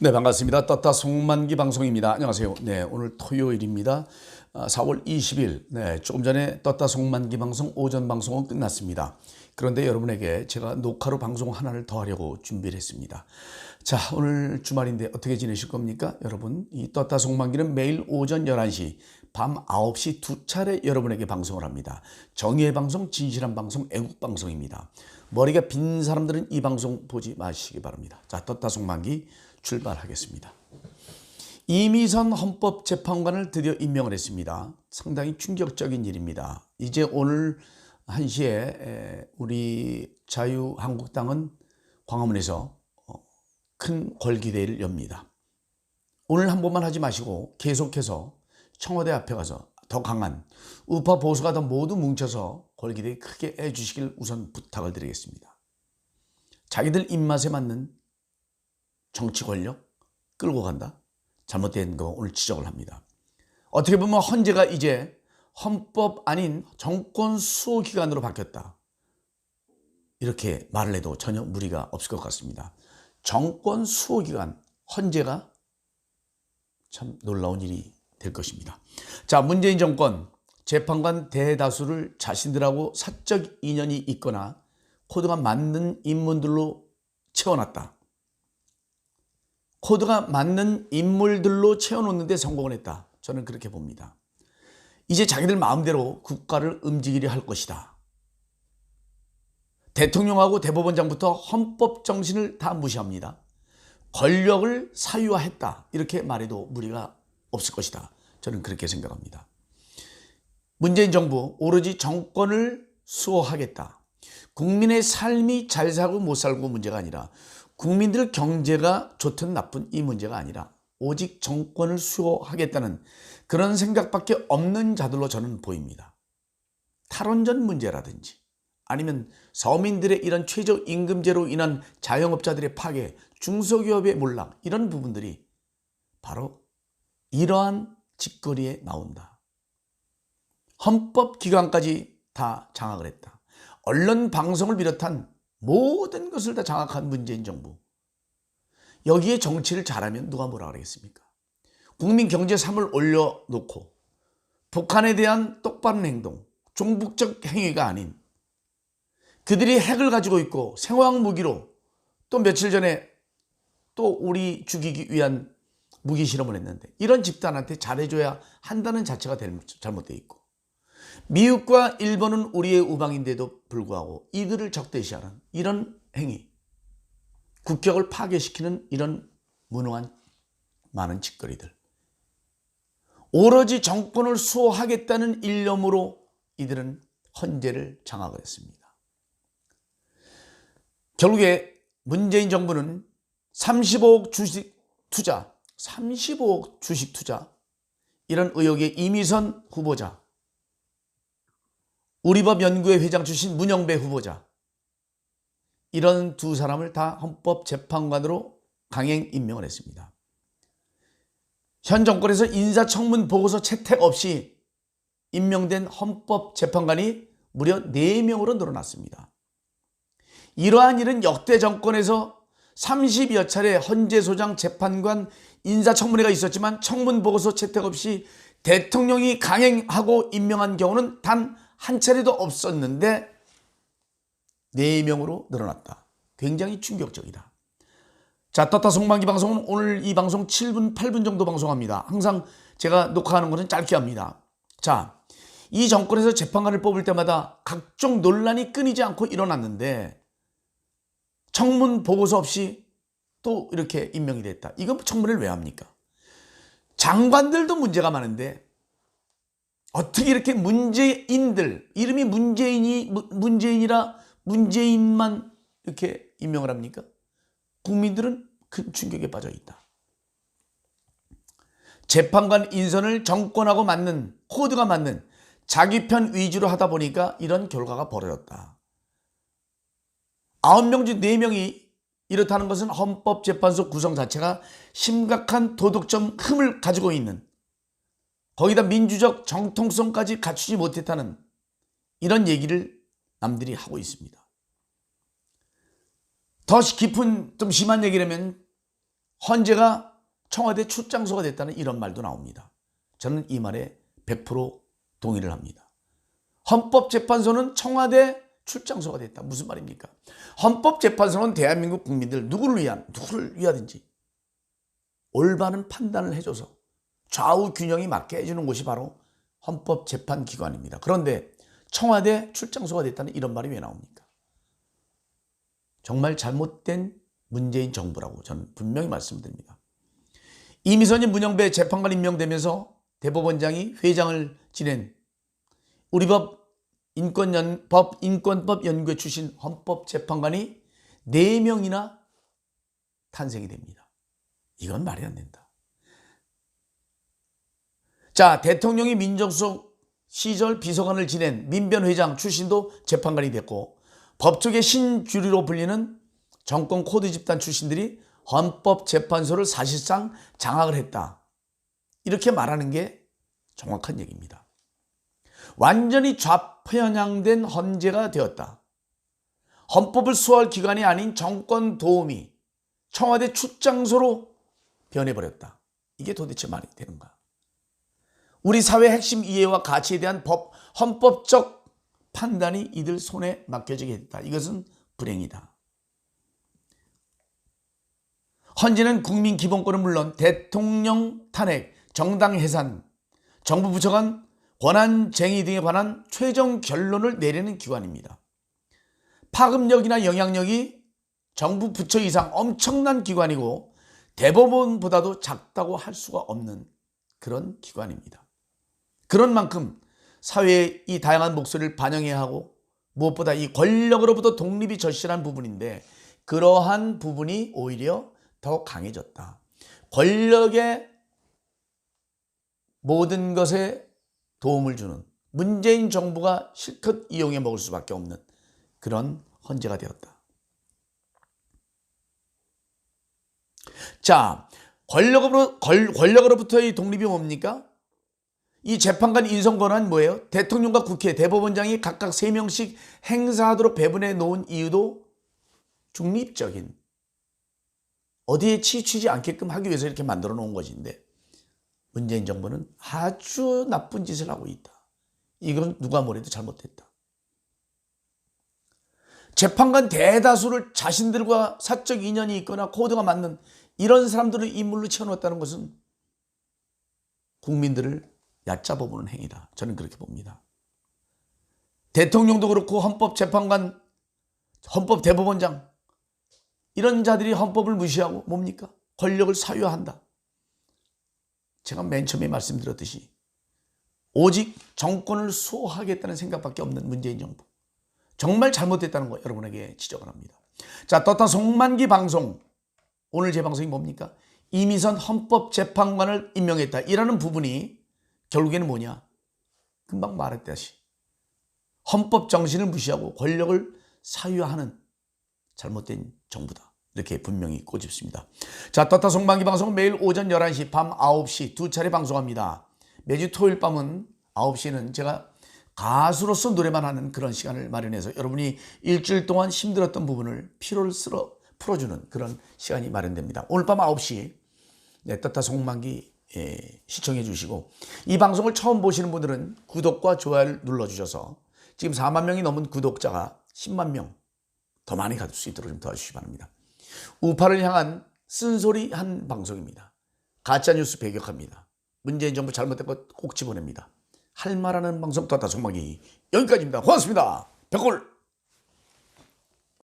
네, 반갑습니다. 떴다 송만기 방송입니다. 안녕하세요. 네, 오늘 토요일입니다. 아, 4월 20일. 네, 조금 전에 떴다 송만기 방송 오전 방송은 끝났습니다. 그런데 여러분에게 제가 녹화로 방송 하나를 더 하려고 준비를 했습니다. 자, 오늘 주말인데 어떻게 지내실 겁니까? 여러분, 이 떴다 송만기는 매일 오전 11시, 밤 9시 두 차례 여러분에게 방송을 합니다. 정의의 방송, 진실한 방송, 애국 방송입니다. 머리가 빈 사람들은 이 방송 보지 마시기 바랍니다. 자, 떴다 송만기 출발하겠습니다. 이미선 헌법재판관을 드디어 임명을 했습니다. 상당히 충격적인 일입니다. 이제 오늘 1시에 우리 자유한국당은 광화문에서 어, 큰 걸기대회를 엽니다. 오늘 한 번만 하지 마시고 계속해서 청와대 앞에 가서 더 강한 우파 보수가 더 모두 뭉쳐서 걸기대회 크게 해주시길 우선 부탁을 드리겠습니다. 자기들 입맛에 맞는 정치 권력 끌고 간다. 잘못된 거 오늘 지적을 합니다. 어떻게 보면 헌재가 이제 헌법 아닌 정권 수호 기관으로 바뀌었다. 이렇게 말을 해도 전혀 무리가 없을 것 같습니다. 정권 수호 기관 헌재가 참 놀라운 일이 될 것입니다. 자, 문재인 정권 재판관 대다수를 자신들하고 사적 인연이 있거나 코드가 맞는 인물들로 채워놨다. 코드가 맞는 인물들로 채워놓는데 성공을 했다. 저는 그렇게 봅니다. 이제 자기들 마음대로 국가를 움직이려 할 것이다. 대통령하고 대법원장부터 헌법 정신을 다 무시합니다. 권력을 사유화했다. 이렇게 말해도 무리가 없을 것이다. 저는 그렇게 생각합니다. 문재인 정부 오로지 정권을 수호하겠다. 국민의 삶이 잘 살고 못 살고 문제가 아니라 국민들 경제가 좋든 나쁜 이 문제가 아니라 오직 정권을 수호하겠다는 그런 생각밖에 없는 자들로 저는 보입니다. 탈원전 문제라든지 아니면 서민들의 이런 최저임금제로 인한 자영업자들의 파괴, 중소기업의 몰락 이런 부분들이 바로 이러한 짓거리에 나온다. 헌법기관까지 다 장악을 했다. 언론 방송을 비롯한 모든 것을 다 장악한 문재인 정부. 여기에 정치를 잘하면 누가 뭐라 그러겠습니까? 국민 경제 삶을 올려놓고 북한에 대한 똑바른 행동, 종북적 행위가 아닌 그들이 핵을 가지고 있고 생화학 무기로 또 며칠 전에 또 우리 죽이기 위한 무기 실험을 했는데 이런 집단한테 잘해줘야 한다는 자체가 잘못되어 있고 미국과 일본은 우리의 우방인데도 불구하고 이들을 적대시하는 이런 행위, 국격을 파괴시키는 이런 무능한 많은 짓거리들. 오로지 정권을 수호하겠다는 일념으로 이들은 헌재를 장악을 했습니다. 결국에 문재인 정부는 35억 주식 투자, 35억 주식 투자, 이런 의혹의 이미선 후보자, 우리법 연구회 회장 출신 문영배 후보자 이런 두 사람을 다 헌법재판관으로 강행 임명을 했습니다. 현 정권에서 인사청문 보고서 채택 없이 임명된 헌법재판관이 무려 4명으로 늘어났습니다. 이러한 일은 역대 정권에서 30여 차례 헌재 소장 재판관 인사청문회가 있었지만 청문 보고서 채택 없이 대통령이 강행하고 임명한 경우는 단 한 차례도 없었는데 4명으로 늘어났다. 굉장히 충격적이다. 자, 떴다 송만기 방송은 오늘 이 방송 7분, 8분 정도 방송합니다. 항상 제가 녹화하는 것은 짧게 합니다. 자, 이 정권에서 재판관을 뽑을 때마다 각종 논란이 끊이지 않고 일어났는데 청문 보고서 없이 또 이렇게 임명이 됐다. 이건 청문회를 왜 합니까? 장관들도 문제가 많은데 어떻게 이렇게 문재인들 이름이 문재인이 문재인이라 문재인만 이렇게 임명을 합니까? 국민들은 큰 충격에 빠져 있다. 재판관 인선을 정권하고 맞는 코드가 맞는 자기 편 위주로 하다 보니까 이런 결과가 벌어졌다. 아홉 명중네 명이 이렇다는 것은 헌법재판소 구성 자체가 심각한 도덕적 흠을 가지고 있는 거기다 민주적 정통성까지 갖추지 못했다는 이런 얘기를 남들이 하고 있습니다. 더 깊은 좀 심한 얘기라면 헌재가 청와대 출장소가 됐다는 이런 말도 나옵니다. 저는 이 말에 100% 동의를 합니다. 헌법재판소는 청와대 출장소가 됐다. 무슨 말입니까? 헌법재판소는 대한민국 국민들 누구를 위한 누구를 위하든지 올바른 판단을 해줘서 좌우 균형이 맞게 해주는 곳이 바로 헌법재판기관입니다. 그런데 청와대 출장소가 됐다는 이런 말이 왜 나옵니까? 정말 잘못된 문재인 정부라고 저는 분명히 말씀드립니다. 이미선이 문영배 재판관 임명되면서 대법원장이 회장을 지낸 우리 법 인권연 법 인권법 연구회 출신 헌법재판관이 4명이나 탄생이 됩니다. 이건 말이 안 된다. 자, 대통령이 민정수석 시절 비서관을 지낸 민변 회장 출신도 재판관이 됐고 법조계 신주리로 불리는 정권 코드 집단 출신들이 헌법재판소를 사실상 장악을 했다. 이렇게 말하는 게 정확한 얘기입니다. 완전히 좌편향된 헌재가 되었다. 헌법을 수호할 기관이 아닌 정권 도우미, 청와대 출장소로 변해버렸다. 이게 도대체 말이 되는가? 우리 사회 핵심 이해와 가치에 대한 법, 헌법적 판단이 이들 손에 맡겨지게 됐다. 이것은 불행이다. 헌재는 국민 기본권은 물론 대통령 탄핵, 정당 해산, 정부 부처 간 권한쟁의 등에 관한 최종 결론을 내리는 기관입니다. 파급력이나 영향력이 정부 부처 이상 엄청난 기관이고 대법원보다도 작다고 할 수가 없는 그런 기관입니다. 그런 만큼 사회의 이 다양한 목소리를 반영해야 하고 무엇보다 이 권력으로부터 독립이 절실한 부분인데 그러한 부분이 오히려 더 강해졌다. 권력의 모든 것에 도움을 주는 문재인 정부가 실컷 이용해 먹을 수밖에 없는 그런 헌재가 되었다. 자, 권력으로, 권력으로부터의 독립이 뭡니까? 이 재판관 인선 권한 뭐예요? 대통령과 국회, 대법원장이 각각 3명씩 행사하도록 배분해 놓은 이유도 중립적인 어디에 치치지 않게끔 하기 위해서 이렇게 만들어 놓은 것인데 문재인 정부는 아주 나쁜 짓을 하고 있다. 이건 누가 뭐래도 잘못했다. 재판관 대다수를 자신들과 사적 인연이 있거나 코드가 맞는 이런 사람들을 인물로 채워놓았다는 것은 국민들을 얕잡아 보는 행위다. 저는 그렇게 봅니다. 대통령도 그렇고 헌법재판관, 헌법대법원장 이런 자들이 헌법을 무시하고 뭡니까? 권력을 사유한다. 제가 맨 처음에 말씀드렸듯이 오직 정권을 수호하겠다는 생각밖에 없는 문재인 정부. 정말 잘못됐다는 거 여러분에게 지적을 합니다. 자, 떴다 송만기 방송. 오늘 제 방송이 뭡니까? 이미선 헌법재판관을 임명했다. 이라는 부분이 결국에는 뭐냐? 금방 말했다시. 헌법 정신을 무시하고 권력을 사유하는 잘못된 정부다. 이렇게 분명히 꼬집습니다. 자, 떴다 송만기 방송은 매일 오전 11시, 밤 9시 두 차례 방송합니다. 매주 토요일 밤은 9시는 제가 가수로서 노래만 하는 그런 시간을 마련해서 여러분이 일주일 동안 힘들었던 부분을 피로를 쓸어 풀어주는 그런 시간이 마련됩니다. 오늘 밤 9시 네, 떴다 송만기 예, 시청해 주시고 이 방송을 처음 보시는 분들은 구독과 좋아요를 눌러주셔서 지금 4만 명이 넘은 구독자가 10만 명 더 많이 가질 수 있도록 좀 도와주시기 바랍니다. 우파를 향한 쓴소리 한 방송입니다. 가짜뉴스 배격합니다. 문재인 정부 잘못된 것 꼭 집어냅니다. 할 말하는 방송 떴다 송만기 여기까지입니다. 고맙습니다. 백골